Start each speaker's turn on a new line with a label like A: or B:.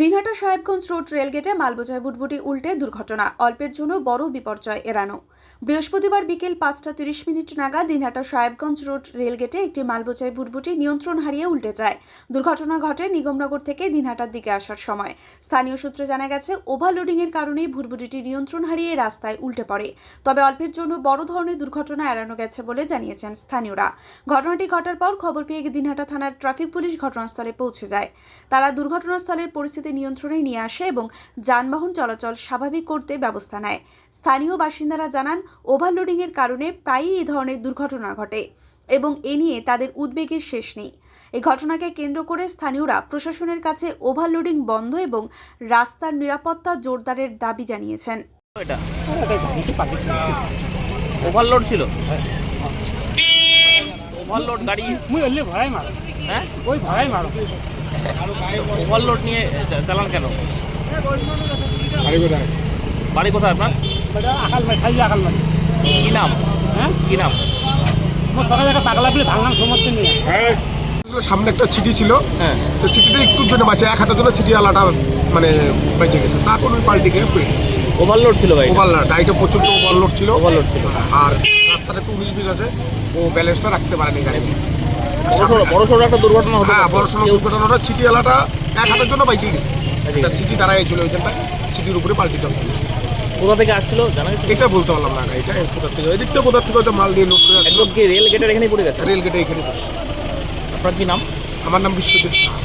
A: Dinhata Sahebganj road রেলগেটে মালবোঝায় ভুটভুটি উল্টে দুর্ঘটনা। অল্পের জন্য বড় বিপর্যয় এড়ানো। বৃহস্পতিবার বিকেল পাঁচটা তিরিশ মিনিট নাগাদ দিনহাটা সাহেবগঞ্জ রোড রেলগেটে একটি মালবোঝায় ভুটভুটি নিয়ন্ত্রণ হারিয়ে উল্টে যায়। দুর্ঘটনা ঘটে নিগমনগর থেকে দিনহাটার দিকে আসার সময়। স্থানীয় সূত্রে জানা গেছে, ওভারলোডিংয়ের কারণেই ভুটভুটিটি নিয়ন্ত্রণ হারিয়ে রাস্তায় উল্টে পড়ে। তবে অল্পের জন্য বড় ধরনের দুর্ঘটনা এড়ানো গেছে বলে জানিয়েছেন স্থানীয়রা। ঘটনাটি ঘটার পর খবর পেয়ে দিনহাটা থানার ট্রাফিক পুলিশ ঘটনাস্থলে পৌঁছে যায়। তারা দুর্ঘটনাস্থলের পরিস্থিতি নিয়ন্ত্রণে নিয়ে আসে এবং যানবাহন চলাচল স্বাভাবিক করতে ব্যবস্থা নেয়। স্থানীয় বাসিন্দারা জানান ওভারলোডিংয়ের কারণে প্রায়ই এই ধরনের দুর্ঘটনা ঘটে এবং এ নিয়ে তাদের উদ্বেগের শেষ নেই। এই ঘটনাকে কেন্দ্র করে স্থানীয়রা প্রশাসনের কাছে ওভারলোডিং বন্ধ এবং রাস্তার নিরাপত্তা জোরদারের দাবি জানিয়েছেন।
B: ওভারলোড ছিল? ওভারলোড গাড়ি?
C: ভাড়াই মারো।
B: হ্যাঁ?
C: ওই ভাড়াই মারো।
B: ওভারলোড নিয়ে চালান কেন? বাড়ি কোথায় আপনার? কি নাম?
C: হ্যাঁ?
B: কি নাম?
C: মোর সকালে একটা পাগলা সমস্যা নেই।
D: সামনে একটা সিটি ছিল।
B: হ্যাঁ।
D: তো সিটিতে একটুর জন্য বাঁচে এক হাতের জন্য সিটি আলাটা মানে বেঁচে গেছে। তারপর ওই পাল্টি গিয়ে
B: ওভারলোড ছিল ভাই
D: ওভারলোড গাড়িটা প্রচণ্ড ওভারলোড ছিল।
B: ওভারলোড ছিল।
D: আর রাস্তাটা একটু উনিশ বিশ আছে। ও ব্যালেন্সটা রাখতে পারেনি গাড়ি।
B: বড় সড়ো একটা দুর্ঘটনা হতো
D: হ্যাঁ বড় সড়ো দুর্ঘটনাটা সিটি আলাটা এক হাতের জন্য বাইকে গেছে। একটা সিটি দাঁড়ায় ছিল ওইখানটা সিটির উপরে পাল্টিটা হয়েছে
B: কোথা থেকে আসছিল? জানা গেছে?
D: এটা বলতে পারলাম না এটা কোথার থেকে? ওই দিক থেকে কোথার থেকে হয়তো মাল দিয়ে লোক
B: একদম কি রেল গেটের এখানেই পড়ে গেছে?
D: রেল গেটে এখানে বসে।
B: আপনার কি নাম?
D: আমার নাম বিশ্বজিৎ সাহা।